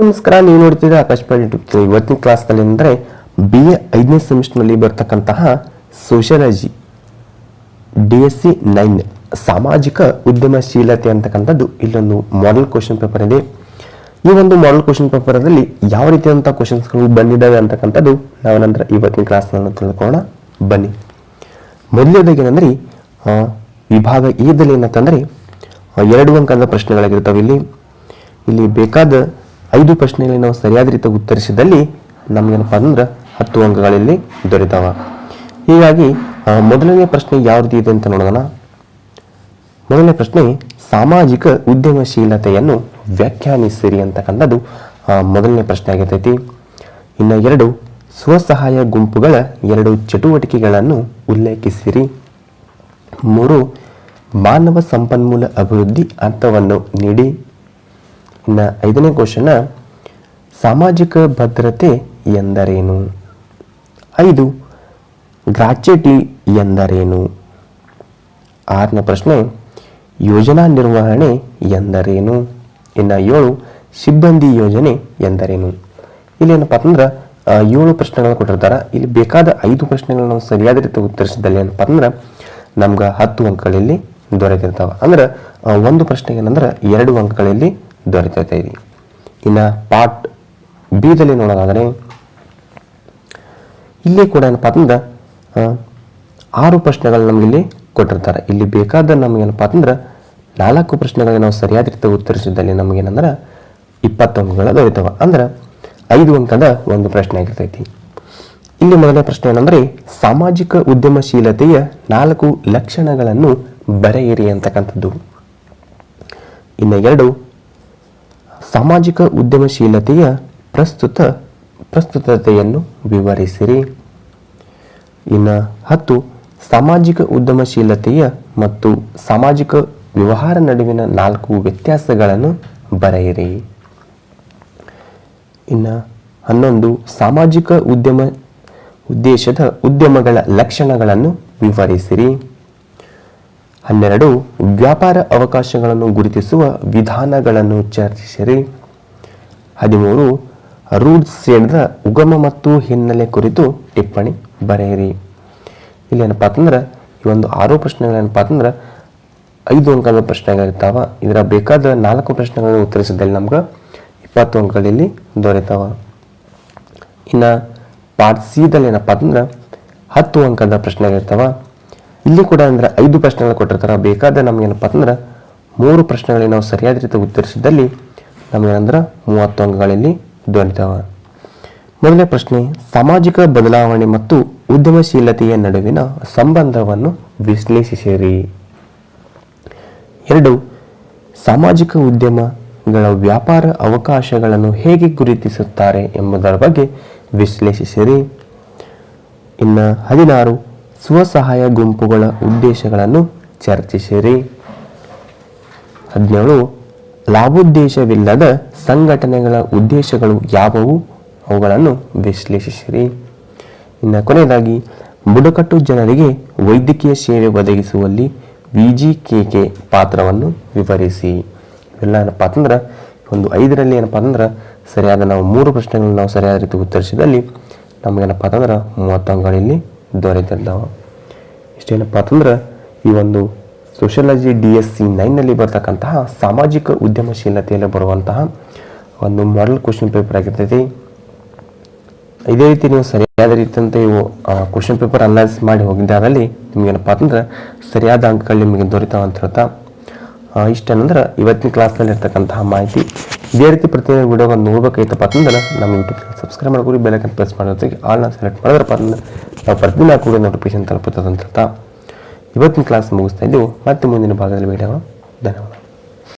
ನಮಸ್ಕಾರ ನೀವು ನೋಡ್ತಿದ್ರೆ ಆಕಾಶವಾಣಿ ಯೂಟ್ಯೂಬ್ ಇವತ್ತಿನ ಕ್ಲಾಸ್ನಲ್ಲಿ ಅಂದರೆ ಬಿ ಎ ಐದನೇ ಸೆಮಿಸ್ಟರ್ನಲ್ಲಿ ಬರ್ತಕ್ಕಂತಹ sociology D S C nine ಸಾಮಾಜಿಕ ಉದ್ಯಮಶೀಲತೆ ಅಂತಕ್ಕಂಥದ್ದು ಇಲ್ಲೊಂದು ಮಾಡೆಲ್ ಕ್ವಶನ್ ಪೇಪರ್ ಇದೆ. ಈ ಒಂದು ಮಾಡೆಲ್ ಕ್ವಶನ್ ಪೇಪರಲ್ಲಿ ಯಾವ ರೀತಿಯಾದಂಥ ಕ್ವಶನ್ಸ್ಗಳು ಬಂದಿದ್ದಾವೆ ಅಂತಕ್ಕಂಥದ್ದು ನಾವು ನಂತರ ಇವತ್ತಿನ ಕ್ಲಾಸ್ನಲ್ಲಿ ತಿಳ್ಕೊಳ್ಳೋಣ. ಬನ್ನಿ. ಮೊದಲನೇದಾಗಿ ಏನಂದ್ರೆ ವಿಭಾಗ ಎದಲ್ಲಿ ಏನಂತಂದರೆ ಎರಡು ಅಂಕದ ಪ್ರಶ್ನೆಗಳಾಗಿರ್ತವೆ ಇಲ್ಲಿ. ಇಲ್ಲಿ ಬೇಕಾದ ಐದು ಪ್ರಶ್ನೆಗಳಿಗೆ ನಾವು ಸರಿಯಾದ ರೀತಿ ಉತ್ತರಿಸಿದಲ್ಲಿ ನಮ್ಗೇನಪ್ಪ ಅಂದ್ರೆ ಹತ್ತು ಅಂಕಗಳಲ್ಲಿ ದೊರೆತಾವ. ಹೀಗಾಗಿ ಮೊದಲನೇ ಪ್ರಶ್ನೆ ಯಾವ ರೀತಿ ಇದೆ ಅಂತ ನೋಡೋಣ. ಮೊದಲನೇ ಪ್ರಶ್ನೆ, ಸಾಮಾಜಿಕ ಉದ್ಯಮಶೀಲತೆಯನ್ನು ವ್ಯಾಖ್ಯಾನಿಸಿರಿ ಅಂತಕ್ಕಂಥದ್ದು ಮೊದಲನೇ ಪ್ರಶ್ನೆ ಆಗಿರ್ತೈತಿ. ಇನ್ನು ಎರಡು, ಸ್ವಸಹಾಯ ಗುಂಪುಗಳ ಎರಡು ಚಟುವಟಿಕೆಗಳನ್ನು ಉಲ್ಲೇಖಿಸಿರಿ. ಮೂರು, ಮಾನವ ಸಂಪನ್ಮೂಲ ಅಭಿವೃದ್ಧಿ ಅರ್ಥವನ್ನು ನೀಡಿ. ಇನ್ನು ಐದನೇ ಕ್ವಶನ್ನ ಸಾಮಾಜಿಕ ಭದ್ರತೆ ಎಂದರೇನು? ಐದು, ಗ್ರಾಚ್ಯುಟಿ ಎಂದರೇನು? ಆರನೇ ಪ್ರಶ್ನೆ, ಯೋಜನಾ ನಿರ್ವಹಣೆ ಎಂದರೇನು? ಇನ್ನು ಏಳು, ಸಿಬ್ಬಂದಿ ಯೋಜನೆ ಎಂದರೇನು? ಇಲ್ಲಿ ಏನಪ್ಪ ಅಂದ್ರೆ ಏಳು ಪ್ರಶ್ನೆಗಳನ್ನು ಕೊಟ್ಟಿರ್ತಾರೆ. ಇಲ್ಲಿ ಬೇಕಾದ ಐದು ಪ್ರಶ್ನೆಗಳನ್ನು ನಾವು ಸರಿಯಾದ ರೀತಿ ಉತ್ತರಿಸಿದಲ್ಲಿ ಏನಪ್ಪ ಅಂದ್ರೆ ನಮ್ಗೆ ಹತ್ತು ಅಂಕಗಳಲ್ಲಿ ದೊರೆತಿರ್ತಾವೆ. ಅಂದ್ರೆ ಒಂದು ಪ್ರಶ್ನೆಗೆ ಏನಂದ್ರೆ, ಎರಡು ಅಂಕಗಳಲ್ಲಿ ದೊರೆತೈತೆ. ಇನ್ನು ಪಾರ್ಟ್ ಬಿದಲ್ಲಿ ನೋಡೋದಾದರೆ, ಇಲ್ಲಿ ಕೂಡ ಏನಪ್ಪ ಅಂತಂದ್ರೆ ಆರು ಪ್ರಶ್ನೆಗಳು ನಮಗಿಲ್ಲಿ ಕೊಟ್ಟಿರ್ತಾರೆ. ಇಲ್ಲಿ ಬೇಕಾದ ನಮಗೇನಪ್ಪ ಅಂದ್ರೆ ನಾಲ್ಕು ಪ್ರಶ್ನೆಗಳಿಗೆ ನಾವು ಸರಿಯಾದ ರೀತಿ ಉತ್ತರಿಸಿದಲ್ಲಿ ನಮಗೇನಂದ್ರೆ ದೊರೆತವೆ ದೊರೆತವ. ಅಂದ್ರೆ, ಐದು ಅಂಕದ ಒಂದು ಪ್ರಶ್ನೆ ಆಗಿರ್ತೈತಿ. ಇಲ್ಲಿ ಮೊದಲನೇ ಪ್ರಶ್ನೆ ಏನಂದ್ರೆ, ಸಾಮಾಜಿಕ ಉದ್ಯಮಶೀಲತೆಯ ನಾಲ್ಕು ಲಕ್ಷಣಗಳನ್ನು ಬರೆಯಿರಿ ಅಂತಕ್ಕಂಥದ್ದು. ಇನ್ನು ಎರಡು ಸಾಮಾಜಿಕ ಉದ್ಯಮಶೀಲತೆಯ ಪ್ರಸ್ತುತ ಪ್ರಸ್ತುತತೆಯನ್ನು ವಿವರಿಸಿರಿ. ಇನ್ನು ಹತ್ತು, ಸಾಮಾಜಿಕ ಉದ್ಯಮಶೀಲತೆಯ ಮತ್ತು ಸಾಮಾಜಿಕ ವ್ಯವಹಾರ ನಡುವಿನ ನಾಲ್ಕು ವ್ಯತ್ಯಾಸಗಳನ್ನು ಬರೆಯಿರಿ. ಇನ್ನು ಹನ್ನೊಂದು, ಸಾಮಾಜಿಕ ಉದ್ಯಮ, ಉದ್ದೇಶದ ಉದ್ಯಮಗಳ ಲಕ್ಷಣಗಳನ್ನು ವಿವರಿಸಿರಿ. ಹನ್ನೆರಡು, ವ್ಯಾಪಾರ ಅವಕಾಶಗಳನ್ನು ಗುರುತಿಸುವ ವಿಧಾನಗಳನ್ನು ಚರ್ಚಿಸಿರಿ. ಹದಿಮೂರು ರೂಡ್ ಸೇಡ್ದ ಉಗಮ ಮತ್ತು ಹಿನ್ನೆಲೆ ಕುರಿತು ಟಿಪ್ಪಣಿ ಬರೆಯಿರಿ. ಇಲ್ಲಿ ಏನಪ್ಪ ಈ ಒಂದು ಆರು ಪ್ರಶ್ನೆಗಳೇನಪ್ಪ ಅಂತಂದ್ರೆ, ಐದು ಅಂಕದ ಪ್ರಶ್ನೆಗಳಿರ್ತಾವ. ಇದರ ಬೇಕಾದ ನಾಲ್ಕು ಪ್ರಶ್ನೆಗಳನ್ನು ಉತ್ತರಿಸಿದಲ್ಲಿ ನಮ್ಗೆ ಇಪ್ಪತ್ತು ಅಂಕಗಳಲ್ಲಿ ದೊರೆತಾವ. ಇನ್ನು ಪಾರ್ಟ್ ಸಿದಲ್ಲಿ ಏನಪ್ಪ ಅಂತಂದ್ರೆ, ಹತ್ತು ಅಂಕದ ಪ್ರಶ್ನೆಗಳಿರ್ತಾವ. ಇಲ್ಲಿ ಕೂಡ ಅಂದ್ರೆ ಐದು ಪ್ರಶ್ನೆಗಳು ಕೊಟ್ಟಿರ್ತಾರೆ. ಬೇಕಾದ ನಮಗೇನಪ್ಪ ಅಂದ್ರೆ ಮೂರು ಪ್ರಶ್ನೆಗಳಿಗೆ ನಾವು ಸರಿಯಾದ ರೀತಿ ಉತ್ತರಿಸಿದಲ್ಲಿ ನಮಗೇನಂದ್ರೆ ಮೂವತ್ತು ಅಂಕಗಳಲ್ಲಿ ದೊರೆತವ. ಮೊದಲನೇ ಪ್ರಶ್ನೆ, ಸಾಮಾಜಿಕ ಬದಲಾವಣೆ ಮತ್ತು ಉದ್ಯಮಶೀಲತೆಯ ನಡುವಿನ ಸಂಬಂಧವನ್ನು ವಿಶ್ಲೇಷಿಸಿರಿ. ಎರಡು, ಸಾಮಾಜಿಕ ಉದ್ಯಮಗಳ ವ್ಯಾಪಾರ ಅವಕಾಶಗಳನ್ನು ಹೇಗೆ ಗುರುತಿಸುತ್ತಾರೆ ಎಂಬುದರ ಬಗ್ಗೆ ವಿಶ್ಲೇಷಿಸಿರಿ. ಇನ್ನು ಹದಿನಾರು ಸ್ವಸಹಾಯ ಗುಂಪುಗಳ ಉದ್ದೇಶಗಳನ್ನು ಚರ್ಚಿಸಿರಿ. ಹದಿನೇಳು, ಲಾಭೋದ್ದೇಶವಿಲ್ಲದ ಸಂಘಟನೆಗಳ ಉದ್ದೇಶಗಳು ಯಾವುವು? ಅವುಗಳನ್ನು ವಿಶ್ಲೇಷಿಸಿರಿ. ಇನ್ನು ಕೊನೆಯದಾಗಿ, ಬುಡಕಟ್ಟು ಜನರಿಗೆ ವೈದ್ಯಕೀಯ ಸೇವೆ ಒದಗಿಸುವಲ್ಲಿ ವಿ ಜಿ ಕೆ ಕೆ ಪಾತ್ರವನ್ನು ವಿವರಿಸಿ. ಇವೆಲ್ಲ ಏನಪ್ಪ ಅಂತಂದ್ರೆ, ಒಂದು ಐದರಲ್ಲಿ ಏನಪ್ಪ ಅಂದ್ರೆ ಸರಿಯಾದ ನಾವು ಮೂರು ಪ್ರಶ್ನೆಗಳನ್ನು ನಾವು ಸರಿಯಾದ ರೀತಿ ಉತ್ತರಿಸಿದಲ್ಲಿ ನಮಗೇನಪ್ಪ ಅಂತಂದ್ರೆ ಮೂವತ್ತು ಅಂಕಗಳಲ್ಲಿ ದೊರೆತಿದ್ದಾವೆ ಇಷ್ಟೇನಪ್ಪ ಅಂತಂದ್ರೆ, ಈ ಒಂದು ಸೋಷಿಯಾಲಜಿ ಡಿ ಎಸ್ ಸಿ ನೈನ್ನಲ್ಲಿ ಬರ್ತಕ್ಕಂತಹ ಸಾಮಾಜಿಕ ಉದ್ಯಮಶೀಲತೆಯಲ್ಲಿ ಬರುವಂತಹ ಒಂದು ಮಾಡಲ್ ಕ್ವಶನ್ ಪೇಪರ್ ಆಗಿರ್ತೈತಿ. ಇದೇ ರೀತಿ ನೀವು ಸರಿಯಾದ ರೀತಿಯಂತೆ ಇವು ಕ್ವಶನ್ ಪೇಪರ್ ಅನಲೈಸ್ ಮಾಡಿ ಹೋಗಿದ್ದಾರಲ್ಲಿ ನಿಮ್ಗೇನಪ್ಪ ಅಂತಂದ್ರೆ, ಸರಿಯಾದ ಅಂಕಗಳು ನಿಮಗೆ ದೊರೆತಾವ ಅಂತ ಹೇಳ್ತಾ. ಇಷ್ಟೇನಂದ್ರೆ, ಇವತ್ತಿನ ಕ್ಲಾಸ್ನಲ್ಲಿ ಇರ್ತಕ್ಕಂತಹ ಮಾಹಿತಿ ಇದೇ ರೀತಿ ಪ್ರತಿಯೊಂದು ವಿಡಿಯೋವನ್ನು ನೋಡ್ಬೇಕಾಯ್ತಪ್ಪ ಅಂತಂದ್ರೆ ನಮ್ಮ ಯೂಟ್ಯೂಬ್ ಸಬ್ಸ್ಕ್ರೈಬ್ ಮಾಡ್ಕೊಡಿ ಬೆಲ್ಲೈಕನ್ ಪ್ರೆಸ್ ಮಾಡೋ ಜೊತೆಗೆ ಆಲ್ನ ಸೆಲೆಕ್ಟ್ ಮಾಡಿದ್ರಪ್ಪ ಅಂದ್ರೆ ನಾವು ಪ್ರತಿದಿನ ಕೂಡ ನೋಟಿಫಿಕೇಶನ್ ತಲುಪುತ್ತದೆ ಅಂತ ಇವತ್ತಿನ ಕ್ಲಾಸ್ ಮುಗಿಸ್ತಾ ಇದ್ದೀವಿ. ಮತ್ತೆ ಮುಂದಿನ ಭಾಗದಲ್ಲಿ ಭೇಟಿಯಾಗೋಣ. ಧನ್ಯವಾದ.